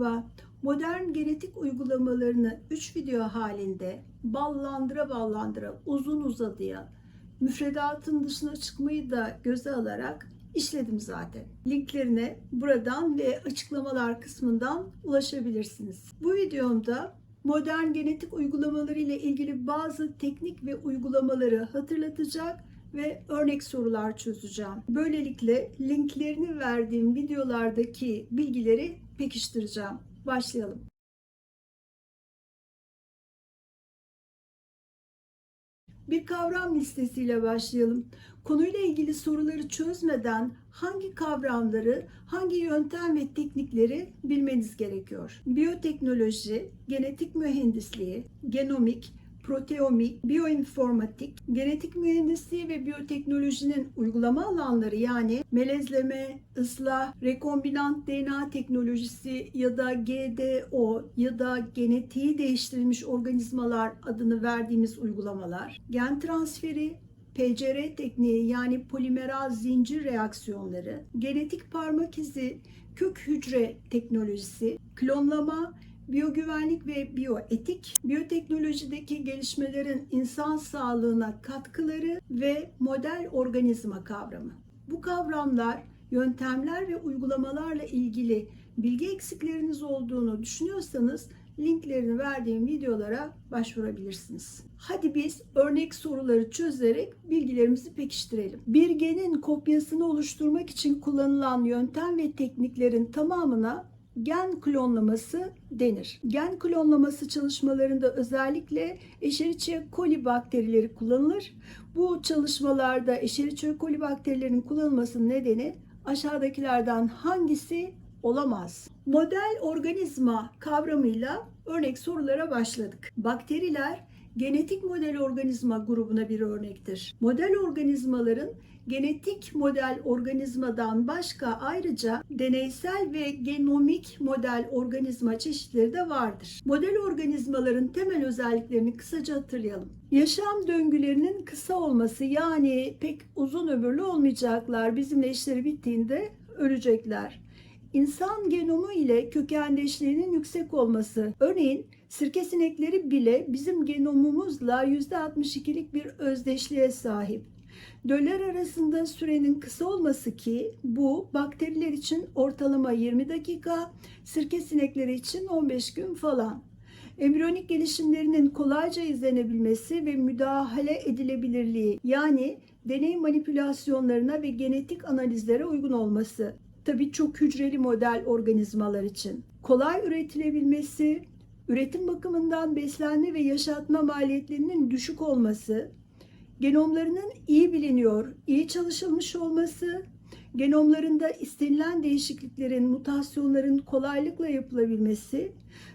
Merhaba, modern genetik uygulamalarını 3 video halinde ballandıra ballandıra uzun uzadıya müfredatın dışına çıkmayı da göze alarak işledim zaten. Linklerine buradan ve açıklamalar kısmından ulaşabilirsiniz. Bu videomda modern genetik uygulamaları ile ilgili bazı teknik ve uygulamaları hatırlatacak ve örnek sorular çözeceğim. Böylelikle linklerini verdiğim videolardaki bilgileri pekiştireceğim. Başlayalım. Bir kavram listesiyle başlayalım. Konuyla ilgili soruları çözmeden hangi kavramları, hangi yöntem ve teknikleri bilmeniz gerekiyor? Biyoteknoloji, genetik mühendisliği, genomik, proteomik, bioinformatik, genetik mühendisliği ve biyoteknolojinin uygulama alanları yani melezleme, ıslah, rekombinant DNA teknolojisi ya da GDO ya da genetiği değiştirilmiş organizmalar adını verdiğimiz uygulamalar, gen transferi, PCR tekniği yani polimeraz zincir reaksiyonları, genetik parmak izi, kök hücre teknolojisi, klonlama, biyogüvenlik ve biyoetik, biyoteknolojideki gelişmelerin insan sağlığına katkıları ve model organizma kavramı. Bu kavramlar, yöntemler ve uygulamalarla ilgili bilgi eksikleriniz olduğunu düşünüyorsanız linklerini verdiğim videolara başvurabilirsiniz. Hadi biz örnek soruları çözerek bilgilerimizi pekiştirelim. Bir genin kopyasını oluşturmak için kullanılan yöntem ve tekniklerin tamamına gen klonlaması denir. Gen klonlaması çalışmalarında özellikle Escherichia coli bakterileri kullanılır. Bu çalışmalarda Escherichia coli bakterilerinin kullanılmasının nedeni aşağıdakilerden hangisi olamaz? Model organizma kavramıyla örnek sorulara başladık. Bakteriler genetik model organizma grubuna bir örnektir. Model organizmaların genetik model organizmadan başka ayrıca deneysel ve genomik model organizma çeşitleri de vardır. Model organizmaların temel özelliklerini kısaca hatırlayalım. Yaşam döngülerinin kısa olması yani pek uzun ömürlü olmayacaklar. Bizimle işleri bittiğinde ölecekler. İnsan genomu ile kökenleşliğinin yüksek olması. Örneğin sirke sinekleri bile bizim genomumuzla %62'lik bir özdeşliğe sahip. Döller arasında sürenin kısa olması ki bu bakteriler için ortalama 20 dakika, sirke sinekleri için 15 gün falan. Embriyonik gelişimlerinin kolayca izlenebilmesi ve müdahale edilebilirliği yani deney manipülasyonlarına ve genetik analizlere uygun olması. Tabii çok hücreli model organizmalar için. Kolay üretilebilmesi, üretim bakımından beslenme ve yaşatma maliyetlerinin düşük olması, genomlarının iyi biliniyor, iyi çalışılmış olması, genomlarında istenilen değişikliklerin, mutasyonların kolaylıkla yapılabilmesi,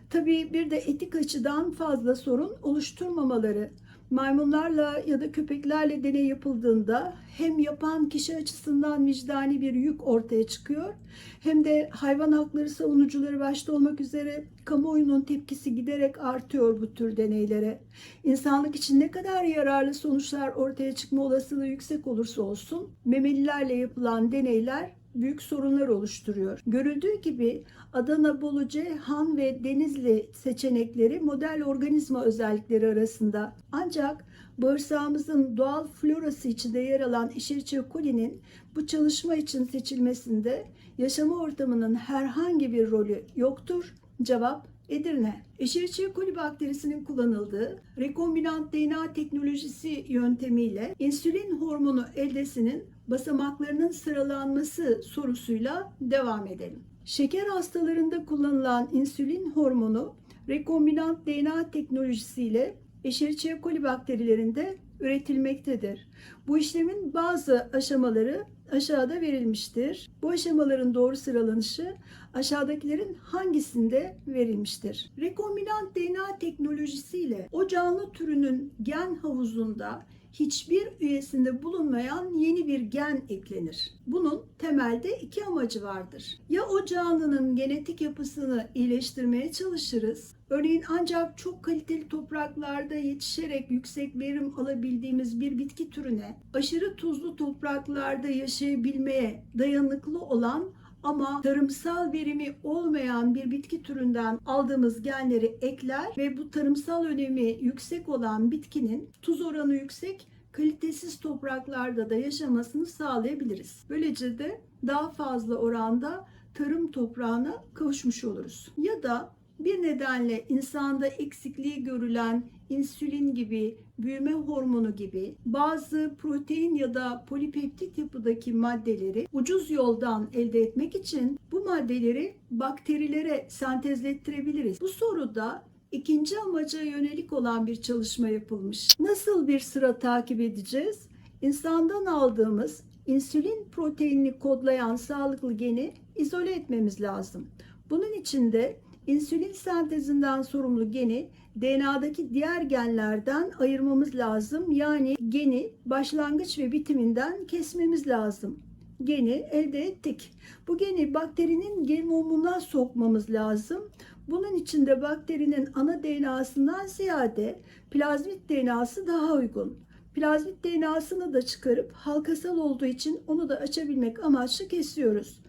tabii bir de etik açıdan fazla sorun oluşturmamaları. Maymunlarla ya da köpeklerle deney yapıldığında hem yapan kişi açısından vicdani bir yük ortaya çıkıyor hem de hayvan hakları savunucuları başta olmak üzere kamuoyunun tepkisi giderek artıyor bu tür deneylere. İnsanlık için ne kadar yararlı sonuçlar ortaya çıkma olasılığı yüksek olursa olsun memelilerle yapılan deneyler büyük sorunlar oluşturuyor. Görüldüğü gibi Adana, Bolu, Han ve Denizli seçenekleri model organizma özellikleri arasında. Ancak bağırsağımızın doğal florası içinde yer alan Escherichia coli'nin bu çalışma için seçilmesinde yaşama ortamının herhangi bir rolü yoktur. Cevap Edirne. Escherichia coli bakterisinin kullanıldığı rekombinant DNA teknolojisi yöntemiyle insülin hormonu eldesinin basamaklarının sıralanması sorusuyla devam edelim. Şeker hastalarında kullanılan insülin hormonu rekombinant DNA teknolojisiyle Escherichia coli bakterilerinde üretilmektedir. Bu işlemin bazı aşamaları aşağıda verilmiştir. Bu aşamaların doğru sıralanışı aşağıdakilerin hangisinde verilmiştir? Rekombinant DNA teknolojisiyle o canlı türünün gen havuzunda hiçbir üyesinde bulunmayan yeni bir gen eklenir. Bunun temelde iki amacı vardır. Ya o canlının genetik yapısını iyileştirmeye çalışırız. Örneğin ancak çok kaliteli topraklarda yetişerek yüksek verim alabildiğimiz bir bitki türüne aşırı tuzlu topraklarda yaşayabilmeye dayanıklı olan ama tarımsal verimi olmayan bir bitki türünden aldığımız genleri ekler ve bu tarımsal önemi yüksek olan bitkinin tuz oranı yüksek kalitesiz topraklarda da yaşamasını sağlayabiliriz. Böylece de daha fazla oranda tarım toprağına kavuşmuş oluruz. Ya da bir nedenle insanda eksikliği görülen insülin gibi, büyüme hormonu gibi bazı protein ya da polipeptit yapıdaki maddeleri ucuz yoldan elde etmek için bu maddeleri bakterilere sentezlettirebiliriz. Bu soruda ikinci amaca yönelik olan bir çalışma yapılmış. Nasıl bir sıra takip edeceğiz? İnsandan aldığımız insülin proteinini kodlayan sağlıklı geni izole etmemiz lazım. Bunun için de insülin sentezinden sorumlu geni DNA'daki diğer genlerden ayırmamız lazım. Yani geni başlangıç ve bitiminden kesmemiz lazım. Geni elde ettik. Bu geni bakterinin genomuna sokmamız lazım. Bunun için de bakterinin ana DNA'sından ziyade plazmit DNA'sı daha uygun. Plazmit DNA'sını da çıkarıp halkasal olduğu için onu da açabilmek amaçlı kesiyoruz.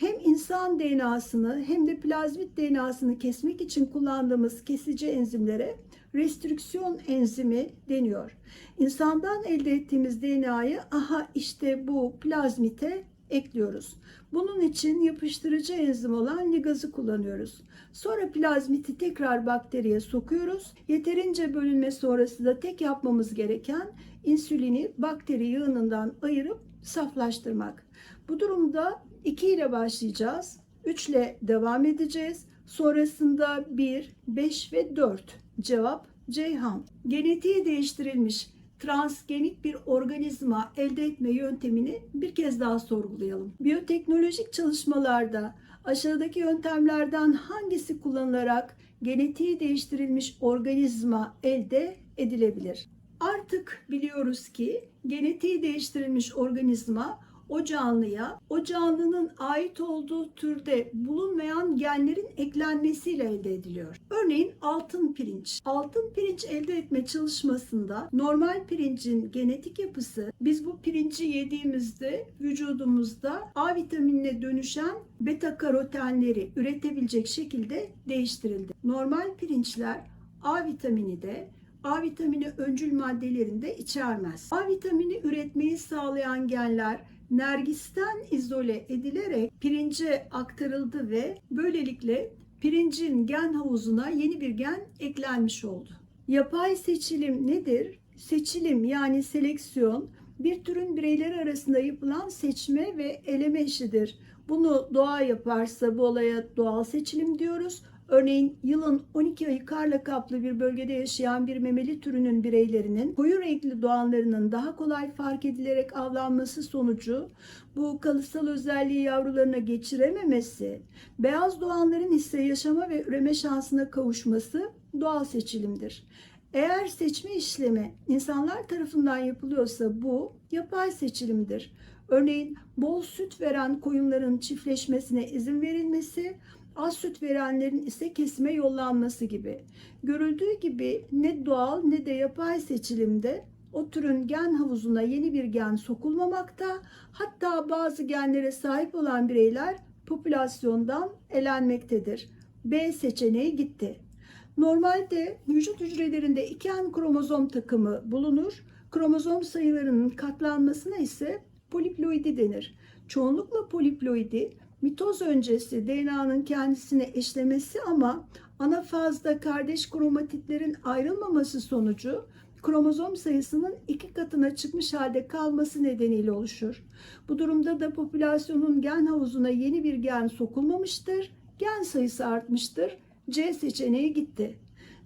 Hem insan DNA'sını hem de plazmit DNA'sını kesmek için kullandığımız kesici enzimlere restrüksiyon enzimi deniyor. İnsandan elde ettiğimiz DNA'yı aha işte bu plazmite ekliyoruz. Bunun için yapıştırıcı enzim olan ligazı kullanıyoruz. Sonra plazmiti tekrar bakteriye sokuyoruz. Yeterince bölünme sonrası da tek yapmamız gereken insülini bakteri yığınından ayırıp saflaştırmak. Bu durumda 2 ile başlayacağız. 3 ile devam edeceğiz. Sonrasında 1, 5 ve 4. Cevap Ceyhan. Genetiği değiştirilmiş transgenik bir organizma elde etme yöntemini bir kez daha sorgulayalım. Biyoteknolojik çalışmalarda aşağıdaki yöntemlerden hangisi kullanılarak genetiği değiştirilmiş organizma elde edilebilir? Artık biliyoruz ki genetiği değiştirilmiş organizma o canlıya o canlının ait olduğu türde bulunmayan genlerin eklenmesiyle elde ediliyor. Örneğin altın pirinç. Altın pirinç elde etme çalışmasında normal pirincin genetik yapısı biz bu pirinci yediğimizde vücudumuzda A vitaminine dönüşen beta karotenleri üretebilecek şekilde değiştirildi. Normal pirinçler A vitamini de A vitamini öncül maddelerinde içermez. A vitamini üretmeyi sağlayan genler nergisten izole edilerek pirince aktarıldı ve böylelikle pirincin gen havuzuna yeni bir gen eklenmiş oldu. Yapay seçilim nedir? Seçilim yani seleksiyon bir türün bireyleri arasında yapılan seçme ve eleme işidir. Bunu doğa yaparsa bu olaya doğal seçilim diyoruz. Örneğin yılın 12 ayı karla kaplı bir bölgede yaşayan bir memeli türünün bireylerinin koyu renkli doğanlarının daha kolay fark edilerek avlanması sonucu bu kalıtsal özelliği yavrularına geçirememesi, beyaz doğanların ise yaşama ve üreme şansına kavuşması doğal seçilimdir. Eğer seçme işlemi insanlar tarafından yapılıyorsa bu yapay seçilimdir. Örneğin bol süt veren koyunların çiftleşmesine izin verilmesi, az süt verenlerin ise kesime yollanması gibi. Görüldüğü gibi ne doğal ne de yapay seçilimde o türün gen havuzuna yeni bir gen sokulmamakta. Hatta bazı genlere sahip olan bireyler popülasyondan elenmektedir. B seçeneği gitti. Normalde vücut hücrelerinde iki en kromozom takımı bulunur. Kromozom sayılarının katlanmasına ise poliploidi denir. Çoğunlukla poliploidi mitoz öncesi DNA'nın kendisine eşlemesi ama ana fazda kardeş kromatitlerin ayrılmaması sonucu kromozom sayısının iki katına çıkmış halde kalması nedeniyle oluşur. Bu durumda da popülasyonun gen havuzuna yeni bir gen sokulmamıştır. Gen sayısı artmıştır. C seçeneği gitti.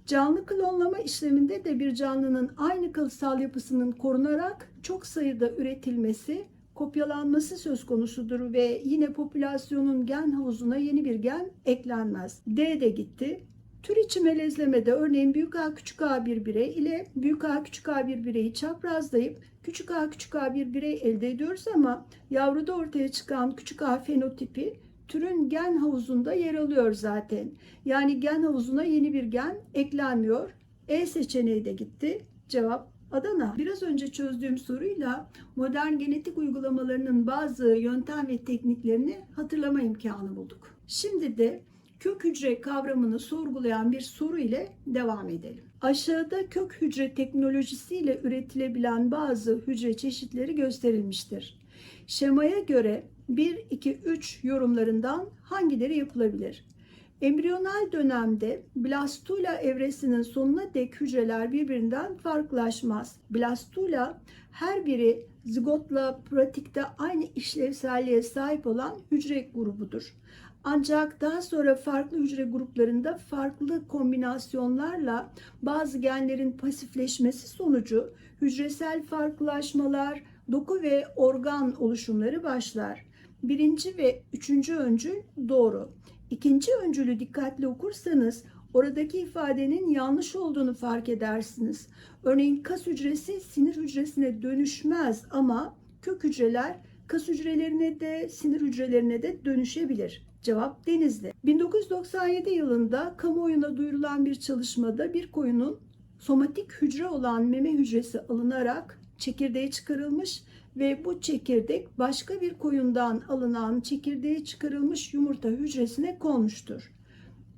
Canlı klonlama işleminde de bir canlının aynı kalıtsal yapısının korunarak çok sayıda üretilmesi kopyalanması söz konusudur ve yine popülasyonun gen havuzuna yeni bir gen eklenmez. D de gitti. Tür içi melezlemede örneğin büyük A küçük A bir birey ile büyük A küçük A bir bireyi çaprazlayıp küçük A küçük A bir birey elde ediyoruz ama yavruda ortaya çıkan küçük A fenotipi türün gen havuzunda yer alıyor zaten. Yani gen havuzuna yeni bir gen eklenmiyor. E seçeneği de gitti. Cevap Adana. Biraz önce çözdüğüm soruyla modern genetik uygulamalarının bazı yöntem ve tekniklerini hatırlama imkanı bulduk. Şimdi de kök hücre kavramını sorgulayan bir soru ile devam edelim. Aşağıda kök hücre teknolojisiyle üretilebilen bazı hücre çeşitleri gösterilmiştir. Şemaya göre 1, 2, 3 yorumlarından hangileri yapılabilir? Embriyonal dönemde blastula evresinin sonuna dek hücreler birbirinden farklılaşmaz. Blastula her biri zigotla pratikte aynı işlevselliğe sahip olan hücre grubudur. Ancak daha sonra farklı hücre gruplarında farklı kombinasyonlarla bazı genlerin pasifleşmesi sonucu hücresel farklılaşmalar, doku ve organ oluşumları başlar. Birinci ve üçüncü öncül doğru. İkinci öncülü dikkatli okursanız oradaki ifadenin yanlış olduğunu fark edersiniz. Örneğin kas hücresi sinir hücresine dönüşmez ama kök hücreler kas hücrelerine de sinir hücrelerine de dönüşebilir. Cevap Denizli. 1997 yılında kamuoyuna duyurulan bir çalışmada bir koyunun somatik hücre olan meme hücresi alınarak çekirdeği çıkarılmış ve bu çekirdek başka bir koyundan alınan çekirdeği çıkarılmış yumurta hücresine konmuştur.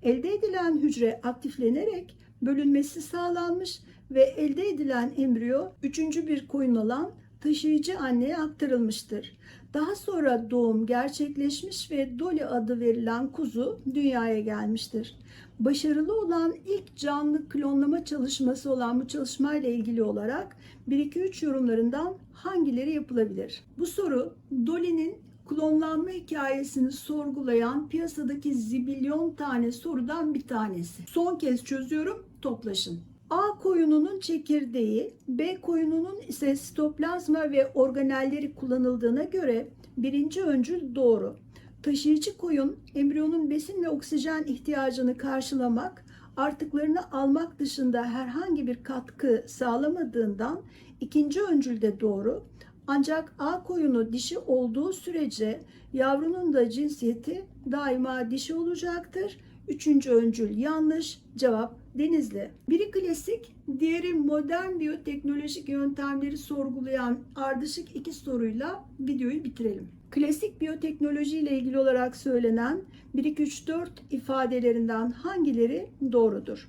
Elde edilen hücre aktiflenerek bölünmesi sağlanmış ve elde edilen embriyo üçüncü bir koyun olan taşıyıcı anneye aktarılmıştır. Daha sonra doğum gerçekleşmiş ve Dolly adı verilen kuzu dünyaya gelmiştir. Başarılı olan ilk canlı klonlama çalışması olan bu çalışmayla ilgili olarak 1-2-3 yorumlarından hangileri yapılabilir? Bu soru Dolly'nin klonlanma hikayesini sorgulayan piyasadaki zibilyon tane sorudan bir tanesi. Son kez çözüyorum, toplaşın. A koyununun çekirdeği, B koyununun ise sitoplazma ve organelleri kullanıldığına göre birinci öncül doğru. Taşıyıcı koyun embriyonun besin ve oksijen ihtiyacını karşılamak, artıklarını almak dışında herhangi bir katkı sağlamadığından ikinci öncül de doğru. Ancak A koyunu dişi olduğu sürece yavrunun da cinsiyeti daima dişi olacaktır. Üçüncü öncül yanlış. Cevap Denizli. Biri klasik, diğeri modern biyoteknolojik yöntemleri sorgulayan ardışık iki soruyla videoyu bitirelim. Klasik biyoteknoloji ile ilgili olarak söylenen 1 2 3 4 ifadelerinden hangileri doğrudur?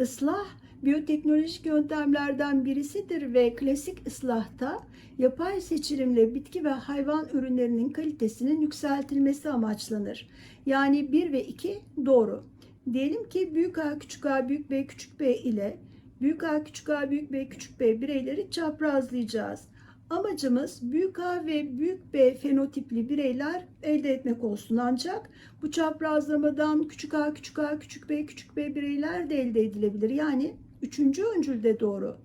Islah biyoteknolojik yöntemlerden birisidir ve klasik ıslahta yapay seçilimle bitki ve hayvan ürünlerinin kalitesinin yükseltilmesi amaçlanır. Yani 1 ve 2 doğru. Diyelim ki büyük A küçük A büyük B küçük B ile büyük A küçük A büyük B küçük B bireyleri çaprazlayacağız. Amacımız büyük A ve büyük B fenotipli bireyler elde etmek olsun ancak bu çaprazlamadan küçük A küçük A küçük B küçük B bireyler de elde edilebilir. Yani üçüncü öncülde doğru.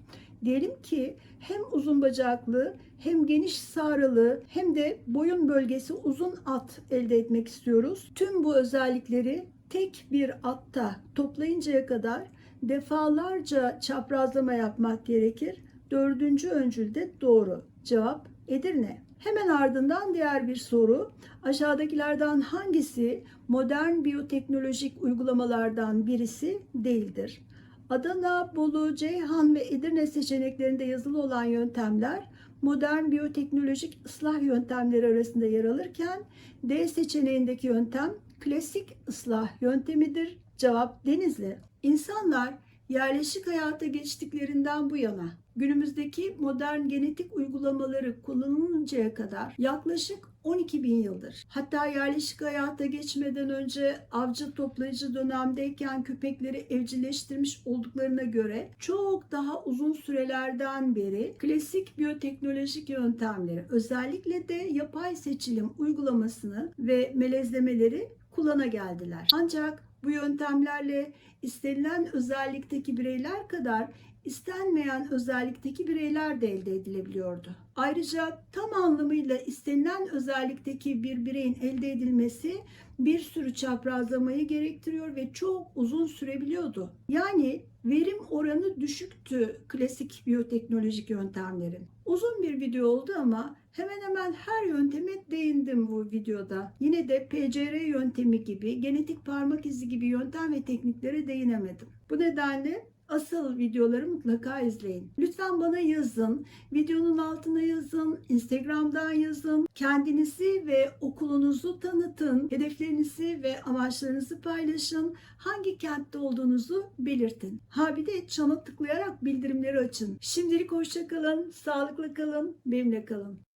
Diyelim ki hem uzun bacaklı hem geniş sarılı hem de boyun bölgesi uzun at elde etmek istiyoruz. Tüm bu özellikleri tek bir atta toplayıncaya kadar defalarca çaprazlama yapmak gerekir. Dördüncü öncülde doğru. Cevap Edirne. Hemen ardından diğer bir soru. Aşağıdakilerden hangisi modern biyoteknolojik uygulamalardan birisi değildir? Adana, Bolu, Ceyhan ve Edirne seçeneklerinde yazılı olan yöntemler modern biyoteknolojik ıslah yöntemleri arasında yer alırken D seçeneğindeki yöntem klasik ıslah yöntemidir. Cevap Denizli. İnsanlar yerleşik hayata geçtiklerinden bu yana günümüzdeki modern genetik uygulamaları kullanılıncaya kadar yaklaşık 12 bin yıldır. Hatta yerleşik hayata geçmeden önce avcı toplayıcı dönemdeyken köpekleri evcilleştirmiş olduklarına göre çok daha uzun sürelerden beri klasik biyoteknolojik yöntemleri özellikle de yapay seçilim uygulamasını ve melezlemeleri kullana geldiler. Ancak bu yöntemlerle istenilen özellikteki bireyler kadar istenmeyen özellikteki bireyler de elde edilebiliyordu. Ayrıca tam anlamıyla istenilen özellikteki bir bireyin elde edilmesi bir sürü çaprazlamayı gerektiriyor ve çok uzun sürebiliyordu. Yani verim oranı düşüktü klasik biyoteknolojik yöntemlerin. Uzun bir video oldu ama hemen hemen her yönteme değindim bu videoda. Yine de PCR yöntemi gibi, genetik parmak izi gibi yöntem ve tekniklere değinemedim. Bu nedenle Asıl videoları mutlaka izleyin. Lütfen bana yazın. Videonun altına yazın. Instagram'dan yazın. Kendinizi ve okulunuzu tanıtın. Hedeflerinizi ve amaçlarınızı paylaşın. Hangi kentte olduğunuzu belirtin. Ha bir de çana tıklayarak bildirimleri açın. Şimdilik hoşça kalın. Sağlıklı kalın. Benimle kalın.